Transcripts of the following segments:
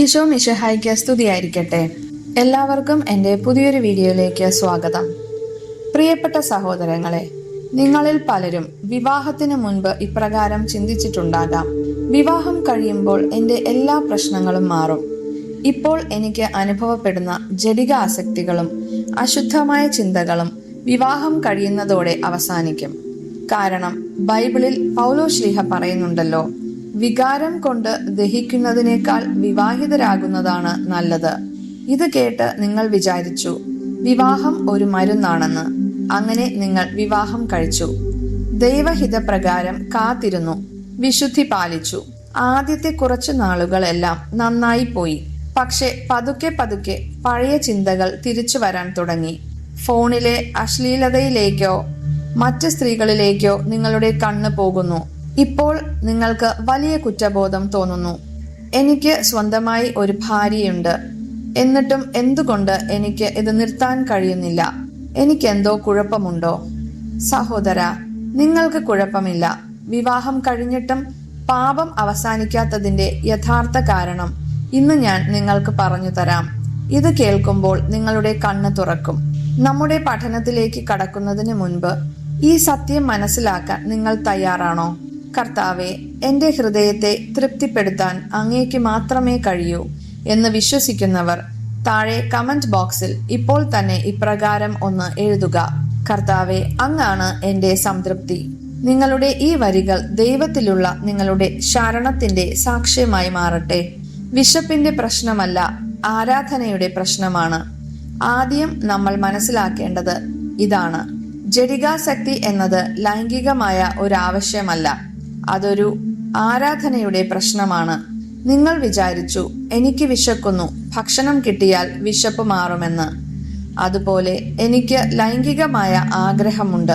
ഈശോ മിശഹായിക്ക് സ്തുതിയായിരിക്കട്ടെ. എല്ലാവർക്കും എന്റെ പുതിയൊരു വീഡിയോയിലേക്ക് സ്വാഗതം. പ്രിയപ്പെട്ട സഹോദരങ്ങളെ നിങ്ങളിൽ പലരും വിവാഹത്തിന് മുൻപ് ഇപ്രകാരം ചിന്തിച്ചിട്ടുണ്ടാകാം. വിവാഹം കഴിയുമ്പോൾ എന്റെ എല്ലാ പ്രശ്നങ്ങളും മാറും. ഇപ്പോൾ എനിക്ക് അനുഭവപ്പെടുന്ന ജടിക ആസക്തികളും അശുദ്ധമായ ചിന്തകളും വിവാഹം കഴിയുന്നതോടെ അവസാനിക്കും. കാരണം ബൈബിളിൽ പൗലോ ശ്ലീഹ പറയുന്നുണ്ടല്ലോ വികാരം കൊണ്ട് ദഹിക്കുന്നതിനേക്കാൾ വിവാഹിതരാകുന്നതാണ് നല്ലത്. ഇത് കേട്ട് നിങ്ങൾ വിചാരിച്ചു വിവാഹം ഒരു മരുന്നാണെന്ന്. അങ്ങനെ നിങ്ങൾ വിവാഹം കഴിച്ചു. ദൈവഹിതപ്രകാരം കാത്തിരുന്നു. വിശുദ്ധി പാലിച്ചു. ആദ്യത്തെ കുറച്ചു നാളുകളെല്ലാം നന്നായി പോയി. പക്ഷെ പതുക്കെ പതുക്കെ പഴയ ചിന്തകൾ തിരിച്ചു വരാൻ തുടങ്ങി. ഫോണിലെ അശ്ലീലതയിലേക്കോ മറ്റ് സ്ത്രീകളിലേക്കോ നിങ്ങളുടെ കണ്ണ് പോകുന്നു. ഇപ്പോൾ നിങ്ങൾക്ക് വലിയ കുറ്റബോധം തോന്നുന്നു. എനിക്ക് സ്വന്തമായി ഒരു ഭാര്യയുണ്ട്. എന്നിട്ടും എന്തുകൊണ്ട് എനിക്ക് ഇത് നിർത്താൻ കഴിയുന്നില്ല? എനിക്കെന്തോ കുഴപ്പമുണ്ടോ? സഹോദര നിങ്ങൾക്ക് കുഴപ്പമില്ല. വിവാഹം കഴിഞ്ഞിട്ടും പാപം അവസാനിക്കാത്തതിന്റെ യഥാർത്ഥ കാരണം ഇന്ന് ഞാൻ നിങ്ങൾക്ക് പറഞ്ഞു തരാം. ഇത് കേൾക്കുമ്പോൾ നിങ്ങളുടെ കണ്ണ് തുറക്കും. നമ്മുടെ പഠനത്തിലേക്ക് കടക്കുന്നതിന് മുൻപ് ഈ സത്യം മനസ്സിലാക്കാൻ നിങ്ങൾ തയ്യാറാണോ? കർത്താവെ എന്റെ ഹൃദയത്തെ തൃപ്തിപ്പെടുത്താൻ അങ്ങേക്ക് മാത്രമേ കഴിയൂ എന്ന് വിശ്വസിക്കുന്നവർ താഴെ കമന്റ് ബോക്സിൽ ഇപ്പോൾ തന്നെ ഇപ്രകാരം ഒന്ന് എഴുതുക. കർത്താവെ അങ്ങാണ് എന്റെ സംതൃപ്തി. നിങ്ങളുടെ ഈ വരികൾ ദൈവത്തിലുള്ള നിങ്ങളുടെ ശരണത്തിന്റെ സാക്ഷ്യമായി മാറട്ടെ. വിശപ്പിന്റെ പ്രശ്നമല്ല ആരാധനയുടെ പ്രശ്നമാണ്. ആദ്യം നമ്മൾ മനസ്സിലാക്കേണ്ടത് ഇതാണ്. ജഡികാസക്തി എന്നത് ലൈംഗികമായ ഒരു ആവശ്യമല്ല. അതൊരു ആരാധനയുടെ പ്രശ്നമാണ്. നിങ്ങൾ വിചാരിച്ചു എനിക്ക് വിശക്കുന്നു. ഭക്ഷണം കിട്ടിയാൽ വിശപ്പ് മാറുമെന്ന്. അതുപോലെ എനിക്ക് ലൈംഗികമായ ആഗ്രഹമുണ്ട്.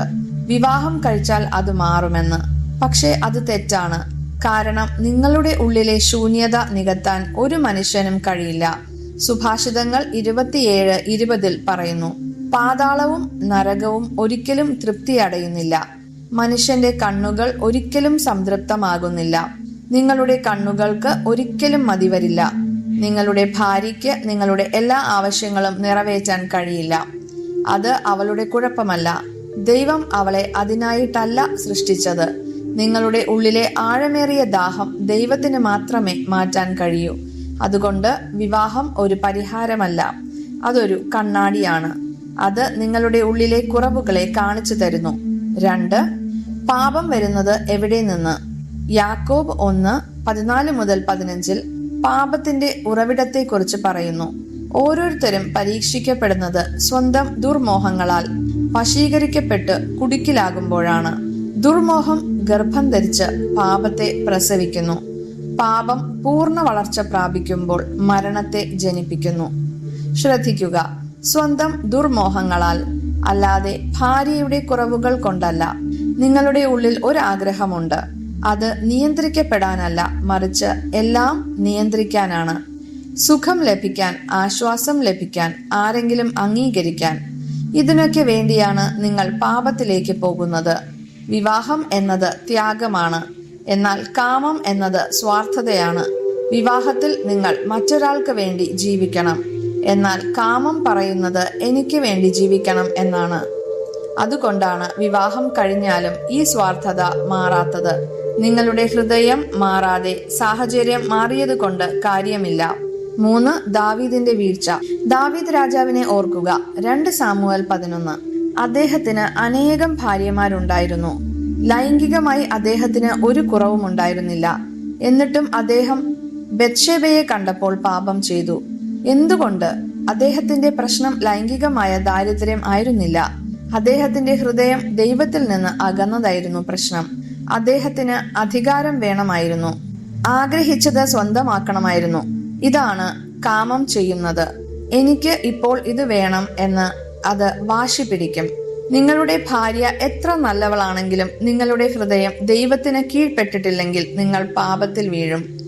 വിവാഹം കഴിച്ചാൽ അത് മാറുമെന്ന്. പക്ഷേ അത് തെറ്റാണ്. കാരണം നിങ്ങളുടെ ഉള്ളിലെ ശൂന്യത നികത്താൻ ഒരു മനുഷ്യനും കഴിയില്ല. സുഭാഷിതങ്ങൾ ഇരുപത്തിയേഴ് ഇരുപതിൽ പറയുന്നു പാതാളവും നരകവും ഒരിക്കലും തൃപ്തിയടയുന്നില്ല. മനുഷ്യന്റെ കണ്ണുകൾ ഒരിക്കലും സംതൃപ്തമാകുന്നില്ല. നിങ്ങളുടെ കണ്ണുകൾക്ക് ഒരിക്കലും മതിവരില്ല. നിങ്ങളുടെ ഭാര്യയ്ക്ക് നിങ്ങളുടെ എല്ലാ ആവശ്യങ്ങളും നിറവേറ്റാൻ കഴിയില്ല. അത് അവളുടെ കുഴപ്പമല്ല. ദൈവം അവളെ അതിനായിട്ടല്ല സൃഷ്ടിച്ചത്. നിങ്ങളുടെ ഉള്ളിലെ ആഴമേറിയ ദാഹം ദൈവത്തിന് മാത്രമേ മാറ്റാൻ കഴിയൂ. അതുകൊണ്ട് വിവാഹം ഒരു പരിഹാരമല്ല. അതൊരു കണ്ണാടിയാണ്. അത് നിങ്ങളുടെ ഉള്ളിലെ കുറവുകളെ കാണിച്ചു തരുന്നു. രണ്ട് പാപം വരുന്നത് എവിടെ നിന്ന്? യാക്കോബ് ഒന്ന് പതിനാല് മുതൽ പതിനഞ്ചിൽ പാപത്തിന്റെ ഉറവിടത്തെക്കുറിച്ച് പറയുന്നു. ഓരോരുത്തരും പരീക്ഷിക്കപ്പെടുന്നത് സ്വന്തം ദുർമോഹങ്ങളാൽ വശീകരിക്കപ്പെട്ട് കുടുക്കിലാകുമ്പോഴാണ്. ദുർമോഹം ഗർഭം ധരിച്ച് പാപത്തെ പ്രസവിക്കുന്നു. പാപം പൂർണ വളർച്ച പ്രാപിക്കുമ്പോൾ മരണത്തെ ജനിപ്പിക്കുന്നു. ശ്രദ്ധിക്കുക സ്വന്തം ദുർമോഹങ്ങളാൽ അല്ലാതെ ഭാര്യയുടെ കുറവുകൾ കൊണ്ടല്ല. നിങ്ങളുടെ ഉള്ളിൽ ഒരു ആഗ്രഹമുണ്ട് അത് നിയന്ത്രിക്കപ്പെടാനല്ല മറിച്ച് എല്ലാം നിയന്ത്രിക്കാനാണ്. സുഖം ലഭിക്കാൻ ആശ്വാസം ലഭിക്കാൻ ആരെങ്കിലും അംഗീകരിക്കാൻ. ഇതിനൊക്കെ വേണ്ടിയാണ് നിങ്ങൾ പാപത്തിലേക്ക് പോകുന്നത്. വിവാഹം എന്നത് ത്യാഗമാണ്. എന്നാൽ കാമം എന്നത് സ്വാർത്ഥതയാണ്. വിവാഹത്തിൽ നിങ്ങൾ മറ്റൊരാൾക്ക് വേണ്ടി ജീവിക്കണം. എന്നാൽ കാമം പറയുന്നത് എനിക്ക് വേണ്ടി ജീവിക്കണം എന്നാണ്. അതുകൊണ്ടാണ് വിവാഹം കഴിഞ്ഞാലും ഈ സ്വാർത്ഥത മാറാത്തത്. നിങ്ങളുടെ ഹൃദയം മാറാതെ സാഹചര്യം മാറിയത് കൊണ്ട് കാര്യമില്ല. മൂന്ന് ദാവീദിന്റെ വീഴ്ച. ദാവീദ് രാജാവിനെ ഓർക്കുക. രണ്ട് സാമുവൽ പതിനൊന്ന്. അദ്ദേഹത്തിന് അനേകം ഭാര്യമാരുണ്ടായിരുന്നു. ലൈംഗികമായി അദ്ദേഹത്തിന് ഒരു കുറവും ഉണ്ടായിരുന്നില്ല. എന്നിട്ടും അദ്ദേഹം ബത്ഷേബയെ കണ്ടപ്പോൾ പാപം ചെയ്തു. എന്തുകൊണ്ട്? അദ്ദേഹത്തിന്റെ പ്രശ്നം ലൈംഗികമായ ദാരിദ്ര്യം ആയിരുന്നില്ല. അദ്ദേഹത്തിന്റെ ഹൃദയം ദൈവത്തിൽ നിന്ന് അകന്നതായിരുന്നു പ്രശ്നം. അദ്ദേഹത്തിന് അധികാരം വേണമായിരുന്നു. ആഗ്രഹിച്ചത് സ്വന്തമാക്കണമായിരുന്നു. ഇതാണ് കാമം ചെയ്യുന്നത്. എനിക്ക് ഇപ്പോൾ ഇത് വേണം എന്ന് അത് വാശി പിടിക്കും. നിങ്ങളുടെ ഭാര്യ എത്ര നല്ലവളാണെങ്കിലും നിങ്ങളുടെ ഹൃദയം ദൈവത്തിന് കീഴ്പ്പെട്ടിട്ടില്ലെങ്കിൽ നിങ്ങൾ പാപത്തിൽ വീഴും.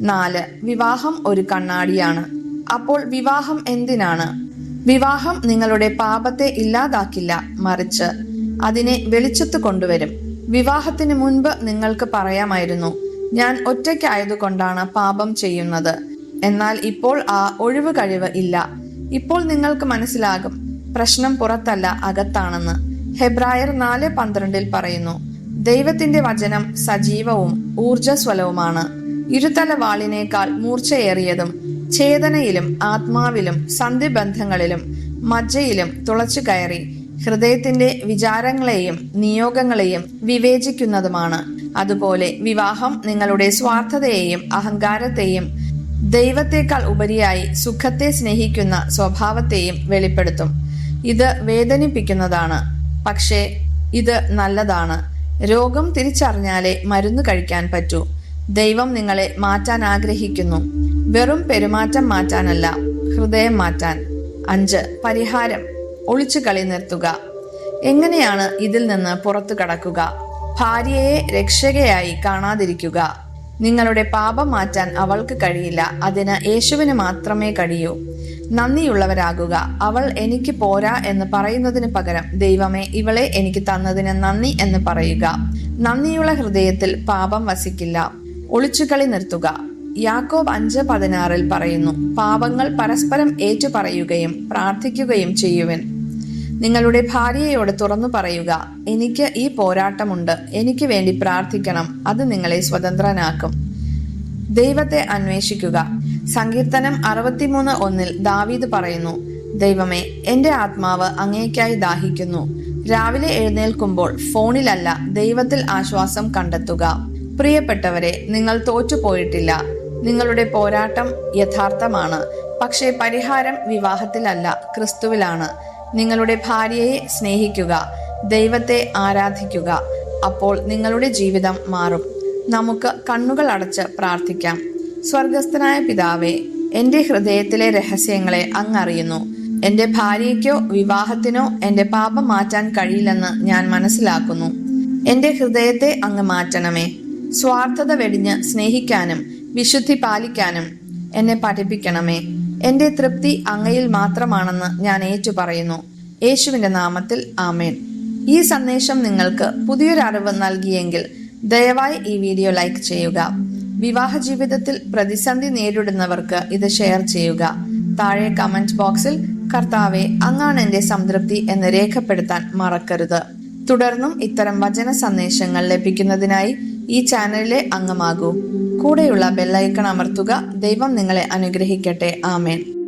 നാല് വിവാഹം ഒരു കണ്ണാടിയാണ്. അപ്പോൾ വിവാഹം എന്തിനാണ്? വിവാഹം നിങ്ങളുടെ പാപത്തെ ഇല്ലാതാക്കില്ല മറിച്ച് അതിനെ വെളിച്ചത്ത് കൊണ്ടുവരും. വിവാഹത്തിന് മുൻപ് നിങ്ങൾക്ക് പറയാമായിരുന്നു ഞാൻ ഒറ്റയ്ക്കായതുകൊണ്ടാണ് പാപം ചെയ്യുന്നത്. എന്നാൽ ഇപ്പോൾ ആ ഒഴിവ് കഴിവ് ഇല്ല. ഇപ്പോൾ നിങ്ങൾക്ക് മനസ്സിലാകും പ്രശ്നം പുറത്തല്ല അകത്താണെന്ന്. ഹെബ്രായർ നാല് പന്ത്രണ്ടിൽ പറയുന്നു ദൈവത്തിന്റെ വചനം സജീവവും ഊർജസ്വലവുമാണ്. ഇരുതല വാളിനേക്കാൾ മൂർച്ചയേറിയതും ചേതനയിലും ആത്മാവിലും സന്ധിബന്ധങ്ങളിലും മജ്ജയിലും തുളച്ചു കയറി ഹൃദയത്തിന്റെ വിചാരങ്ങളെയും നിയോഗങ്ങളെയും വിവേചിക്കുന്നതുമാണ്. അതുപോലെ വിവാഹം നിങ്ങളുടെ സ്വാർത്ഥതയെയും അഹങ്കാരത്തെയും ദൈവത്തെക്കാൾ ഉപരിയായി സുഖത്തെ സ്നേഹിക്കുന്ന സ്വഭാവത്തെയും വെളിപ്പെടുത്തും. ഇത് വേദനിപ്പിക്കുന്നതാണ്. പക്ഷേ ഇത് നല്ലതാണ്. രോഗം തിരിച്ചറിഞ്ഞാലേ മരുന്ന് കഴിക്കാൻ പറ്റൂ. ദൈവം നിങ്ങളെ മാറ്റാൻ ആഗ്രഹിക്കുന്നു. വെറും പെരുമാറ്റം മാറ്റാനല്ല ഹൃദയം മാറ്റാൻ. അഞ്ച് പരിഹാരം. ഒളിച്ചു കളി നിർത്തുക. എങ്ങനെയാണ് ഇതിൽ നിന്ന് പുറത്തു കടക്കുക? ഭാര്യയെ രക്ഷകയായി കാണാതിരിക്കുക. നിങ്ങളുടെ പാപം മാറ്റാൻ അവൾക്ക് കഴിയില്ല. അതിന് യേശുവിന് മാത്രമേ കഴിയൂ. നന്ദിയുള്ളവരാകുക. അവൾ എനിക്ക് പോരാ എന്ന് പറയുന്നതിന് പകരം ദൈവമേ ഇവളെ എനിക്ക് തന്നതിന് നന്ദി എന്ന് പറയുക. നന്ദിയുള്ള ഹൃദയത്തിൽ പാപം വസിക്കില്ല. ഒളിച്ചുകളി നിർത്തുക. യാക്കോബ് അഞ്ച് പതിനാറിൽ പറയുന്നു പാപങ്ങൾ പരസ്പരം ഏറ്റുപറയുകയും പ്രാർത്ഥിക്കുകയും ചെയ്യുവൻ. നിങ്ങളുടെ ഭാര്യയോട് തുറന്നു പറയുക എനിക്ക് ഈ പോരാട്ടമുണ്ട് എനിക്ക് വേണ്ടി പ്രാർത്ഥിക്കണം അത് നിങ്ങളെ സ്വതന്ത്രനാക്കും. ദൈവത്തെ അന്വേഷിക്കുക. സങ്കീർത്തനം അറുപത്തിമൂന്ന് ഒന്നിൽ ദാവീദ് പറയുന്നു ദൈവമേ എന്റെ ആത്മാവ് അങ്ങേക്കായി ദാഹിക്കുന്നു. രാവിലെ എഴുന്നേൽക്കുമ്പോൾ ഫോണിലല്ല ദൈവത്തിൽ ആശ്വാസം കണ്ടെത്തുക. പ്രിയപ്പെട്ടവരെ നിങ്ങൾ തോറ്റുപോയിട്ടില്ല. നിങ്ങളുടെ പോരാട്ടം യഥാർത്ഥമാണ്. പക്ഷേ പരിഹാരം വിവാഹത്തിലല്ല ക്രിസ്തുവിലാണ്. നിങ്ങളുടെ ഭാര്യയെ സ്നേഹിക്കുക ദൈവത്തെ ആരാധിക്കുക അപ്പോൾ നിങ്ങളുടെ ജീവിതം മാറും. നമുക്ക് കണ്ണുകൾ അടച്ച് പ്രാർത്ഥിക്കാം. സ്വർഗസ്ഥനായ പിതാവേ എന്റെ ഹൃദയത്തിലെ രഹസ്യങ്ങളെ അങ്ങറിയുന്നു. എന്റെ ഭാര്യയ്ക്കോ വിവാഹത്തിനോ എന്റെ പാപം മാറ്റാൻ കഴിയില്ലെന്ന് ഞാൻ മനസ്സിലാക്കുന്നു. എന്റെ ഹൃദയത്തെ അങ്ങ് മാറ്റണമേ. സ്വാർത്ഥത വെടിഞ്ഞ് സ്നേഹിക്കാനും വിശുദ്ധി പാലിക്കാനും എന്നെ പഠിപ്പിക്കണമേ. എന്റെ തൃപ്തി അങ്ങയിൽ മാത്രമാണെന്ന് ഞാൻ ഏറ്റു പറയുന്നു യേശുവിന്റെ നാമത്തിൽ ആമേൻ. ഈ സന്ദേശം നിങ്ങൾക്ക് പുതിയൊരു അറിവ് നൽകിയെങ്കിൽ ദയവായി ഈ വീഡിയോ ലൈക്ക് ചെയ്യുക. വിവാഹ ജീവിതത്തിൽ പ്രതിസന്ധി നേരിടുന്നവർക്ക് ഇത് ഷെയർ ചെയ്യുക. താഴെ കമന്റ് ബോക്സിൽ കർത്താവെ അങ്ങാണ് എന്റെ സംതൃപ്തി എന്ന് രേഖപ്പെടുത്താൻ മറക്കരുത്. തുടർന്നും ഇത്തരം വചന സന്ദേശങ്ങൾ ലഭിക്കുന്നതിനായി ഈ ചാനലിലെ അംഗമാകൂ. കൂടെയുള്ള ബെല്ലൈക്കൺ അമർത്തുക. ദൈവം നിങ്ങളെ അനുഗ്രഹിക്കട്ടെ. ആമേൻ.